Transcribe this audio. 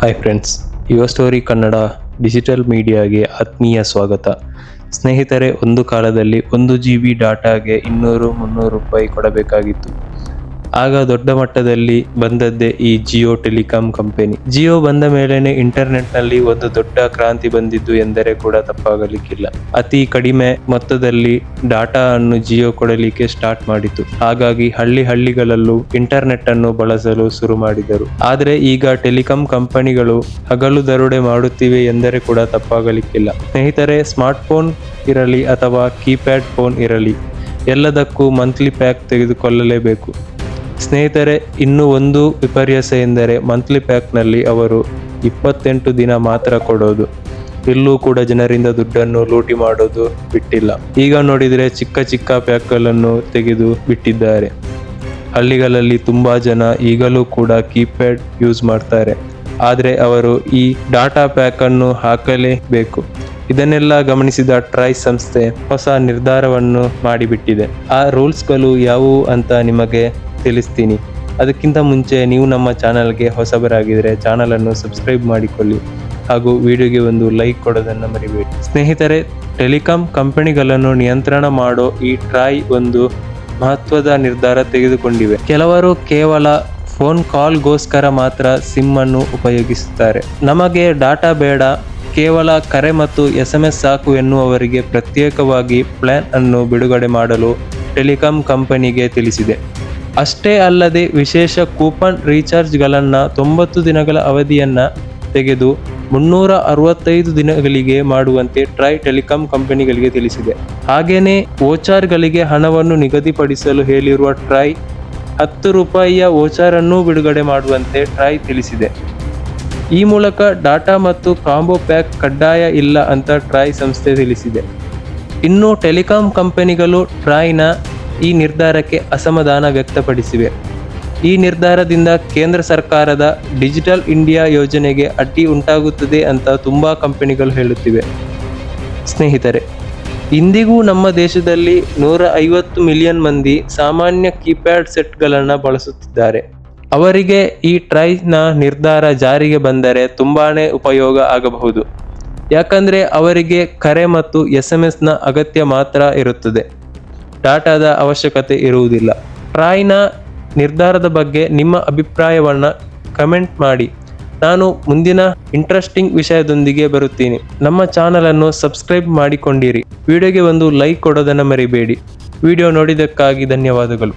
Hi friends Yuva story Kannada digital ಮೀಡಿಯಾಗೆ ಆತ್ಮೀಯ ಸ್ವಾಗತ. ಸ್ನೇಹಿತರೆ, ಒಂದು ಕಾಲದಲ್ಲಿ ಒಂದು ಜಿ ಬಿ ಡಾಟಾಗೆ ಇನ್ನೂರು ಮುನ್ನೂರು ರೂಪಾಯಿ ಕೊಡಬೇಕಾಗಿತ್ತು. ಆಗ ದೊಡ್ಡ ಮಟ್ಟದಲ್ಲಿ ಬಂದದ್ದೇ ಈ ಜಿಯೋ ಟೆಲಿಕಾಂ ಕಂಪನಿ. ಜಿಯೋ ಬಂದ ಮೇಲೇನೆ ಇಂಟರ್ನೆಟ್ನಲ್ಲಿ ಒಂದು ದೊಡ್ಡ ಕ್ರಾಂತಿ ಬಂದಿದ್ದು ಎಂದರೆ ಕೂಡ ತಪ್ಪಾಗಲಿಕ್ಕಿಲ್ಲ. ಅತಿ ಕಡಿಮೆ ಮೊತ್ತದಲ್ಲಿ ಡಾಟಾ ಅನ್ನು ಜಿಯೋ ಕೊಡಲಿಕ್ಕೆ ಸ್ಟಾರ್ಟ್ ಮಾಡಿತು. ಹಾಗಾಗಿ ಹಳ್ಳಿ ಹಳ್ಳಿಗಳಲ್ಲೂ ಇಂಟರ್ನೆಟ್ ಅನ್ನು ಬಳಸಲು ಶುರು ಮಾಡಿದರು. ಆದರೆ ಈಗ ಟೆಲಿಕಾಂ ಕಂಪನಿಗಳು ಹಗಲು ದರೋಡೆ ಮಾಡುತ್ತಿವೆ ಎಂದರೆ ಕೂಡ ತಪ್ಪಾಗಲಿಕ್ಕಿಲ್ಲ. ಸ್ನೇಹಿತರೆ, ಸ್ಮಾರ್ಟ್ ಫೋನ್ ಇರಲಿ ಅಥವಾ ಕೀಪ್ಯಾಡ್ ಫೋನ್ ಇರಲಿ, ಎಲ್ಲದಕ್ಕೂ ಮಂತ್ಲಿ ಪ್ಯಾಕ್ ತೆಗೆದುಕೊಳ್ಳಲೇಬೇಕು. ಸ್ನೇಹಿತರೆ, ಇನ್ನು ಒಂದು ವಿಪರ್ಯಾಸ ಎಂದರೆ ಮಂತ್ಲಿ ಪ್ಯಾಕ್ನಲ್ಲಿ ಅವರು ಇಪ್ಪತ್ತೆಂಟು ದಿನ ಮಾತ್ರ ಕೊಡೋದು. ಇಲ್ಲೂ ಕೂಡ ಜನರಿಂದ ದುಡ್ಡನ್ನು ಲೂಟಿ ಮಾಡೋದು ಬಿಟ್ಟಿಲ್ಲ. ಈಗ ನೋಡಿದರೆ ಚಿಕ್ಕ ಚಿಕ್ಕ ಪ್ಯಾಕ್ಗಳನ್ನು ತೆಗೆದು ಬಿಟ್ಟಿದ್ದಾರೆ. ಹಳ್ಳಿಗಳಲ್ಲಿ ತುಂಬ ಜನ ಈಗಲೂ ಕೂಡ ಕೀಪ್ಯಾಡ್ ಯೂಸ್ ಮಾಡ್ತಾರೆ. ಆದರೆ ಅವರು ಈ ಡಾಟಾ ಪ್ಯಾಕನ್ನು ಹಾಕಲೇಬೇಕು. ಇದನ್ನೆಲ್ಲ ಗಮನಿಸಿದ ಟ್ರೈ ಸಂಸ್ಥೆ ಹೊಸ ನಿರ್ಧಾರವನ್ನು ಮಾಡಿಬಿಟ್ಟಿದೆ. ಆ ರೂಲ್ಸ್ಗಳು ಯಾವುವು ಅಂತ ನಿಮಗೆ ತಿಳಿಸ್ತೀನಿ. ಅದಕ್ಕಿಂತ ಮುಂಚೆ ನೀವು ನಮ್ಮ ಚಾನಲ್ಗೆ ಹೊಸಬರಾಗಿದ್ದರೆ ಚಾನಲನ್ನು ಸಬ್ಸ್ಕ್ರೈಬ್ ಮಾಡಿಕೊಳ್ಳಿ ಹಾಗೂ ವಿಡಿಯೋಗೆ ಒಂದು ಲೈಕ್ ಕೊಡೋದನ್ನು ಮರಿಬೇಡಿ. ಸ್ನೇಹಿತರೆ, ಟೆಲಿಕಾಂ ಕಂಪನಿಗಳನ್ನು ನಿಯಂತ್ರಣ ಮಾಡೋ ಈ ಟ್ರಾಯ್ ಒಂದು ಮಹತ್ವದ ನಿರ್ಧಾರ ತೆಗೆದುಕೊಂಡಿವೆ. ಕೆಲವರು ಕೇವಲ ಫೋನ್ ಕಾಲ್ಗೋಸ್ಕರ ಮಾತ್ರ ಸಿಮ್ ಅನ್ನು ಉಪಯೋಗಿಸುತ್ತಾರೆ. ನಮಗೆ ಡಾಟಾ ಬೇಡ, ಕೇವಲ ಕರೆ ಮತ್ತು ಎಸ್ ಎಂ ಎಸ್ ಸಾಕು ಎನ್ನುವವರಿಗೆ ಪ್ರತ್ಯೇಕವಾಗಿ ಪ್ಲಾನ್ ಅನ್ನು ಬಿಡುಗಡೆ ಮಾಡಲು ಟೆಲಿಕಾಂ ಕಂಪನಿಗೆ ತಿಳಿಸಿದೆ. ಅಷ್ಟೇ ಅಲ್ಲದೆ ವಿಶೇಷ ಕೂಪನ್ ರೀಚಾರ್ಜ್ಗಳನ್ನು ತೊಂಬತ್ತು ದಿನಗಳ ಅವಧಿಯನ್ನು ತೆಗೆದು ಮುನ್ನೂರ ಅರವತ್ತೈದು ದಿನಗಳಿಗೆ ಮಾಡುವಂತೆ ಟ್ರೈ ಟೆಲಿಕಾಂ ಕಂಪನಿಗಳಿಗೆ ತಿಳಿಸಿದೆ. ಹಾಗೆಯೇ ಓಚಾರ್ಗಳಿಗೆ ಹಣವನ್ನು ನಿಗದಿಪಡಿಸಲು ಹೇಳಿರುವ ಟ್ರೈ ಹತ್ತು ರೂಪಾಯಿಯ ಓಚಾರ್ ಅನ್ನು ಬಿಡುಗಡೆ ಮಾಡುವಂತೆ ಟ್ರೈ ತಿಳಿಸಿದೆ. ಈ ಮೂಲಕ ಡಾಟಾ ಮತ್ತು ಕಾಂಬೋ ಪ್ಯಾಕ್ ಕಡ್ಡಾಯ ಇಲ್ಲ ಅಂತ ಟ್ರೈ ಸಂಸ್ಥೆ ತಿಳಿಸಿದೆ. ಇನ್ನು ಟೆಲಿಕಾಂ ಕಂಪನಿಗಳು ಟ್ರಾಯ್ನ ಈ ನಿರ್ಧಾರಕ್ಕೆ ಅಸಮಾಧಾನ ವ್ಯಕ್ತಪಡಿಸಿವೆ. ಈ ನಿರ್ಧಾರದಿಂದ ಕೇಂದ್ರ ಸರ್ಕಾರದ ಡಿಜಿಟಲ್ ಇಂಡಿಯಾ ಯೋಜನೆಗೆ ಅಡ್ಡಿ ಉಂಟಾಗುತ್ತದೆ ಅಂತ ತುಂಬ ಕಂಪನಿಗಳು ಹೇಳುತ್ತಿವೆ. ಸ್ನೇಹಿತರೆ, ಇಂದಿಗೂ ನಮ್ಮ ದೇಶದಲ್ಲಿ ನೂರ ಐವತ್ತು ಮಿಲಿಯನ್ ಮಂದಿ ಸಾಮಾನ್ಯ ಕೀಪ್ಯಾಡ್ ಸೆಟ್ಗಳನ್ನು ಬಳಸುತ್ತಿದ್ದಾರೆ. ಅವರಿಗೆ ಈ ಟ್ರೈನ ನಿರ್ಧಾರ ಜಾರಿಗೆ ಬಂದರೆ ತುಂಬಾ ಉಪಯೋಗ ಆಗಬಹುದು. ಯಾಕಂದ್ರೆ ಅವರಿಗೆ ಕರೆ ಮತ್ತು ಎಸ್ ಎಂ ಎಸ್ನ ಅಗತ್ಯ ಮಾತ್ರ ಇರುತ್ತದೆ. ಡಾಟಾದ ಅವಶ್ಯಕತೆ ಇರುವುದಿಲ್ಲ. ಟ್ರಾಯ್ನ ನಿರ್ಧಾರದ ಬಗ್ಗೆ ನಿಮ್ಮ ಅಭಿಪ್ರಾಯವನ್ನು ಕಮೆಂಟ್ ಮಾಡಿ. ನಾನು ಮುಂದಿನ ಇಂಟ್ರೆಸ್ಟಿಂಗ್ ವಿಷಯದೊಂದಿಗೆ ಬರುತ್ತೀನಿ. ನಮ್ಮ ಚಾನಲ್ ಅನ್ನು ಸಬ್ಸ್ಕ್ರೈಬ್ ಮಾಡಿಕೊಂಡಿರಿ. ವಿಡಿಯೋಗೆ ಒಂದು ಲೈಕ್ ಕೊಡೋದನ್ನು ಮರಿಬೇಡಿ. ವಿಡಿಯೋ ನೋಡಿದ್ದಕ್ಕಾಗಿ ಧನ್ಯವಾದಗಳು.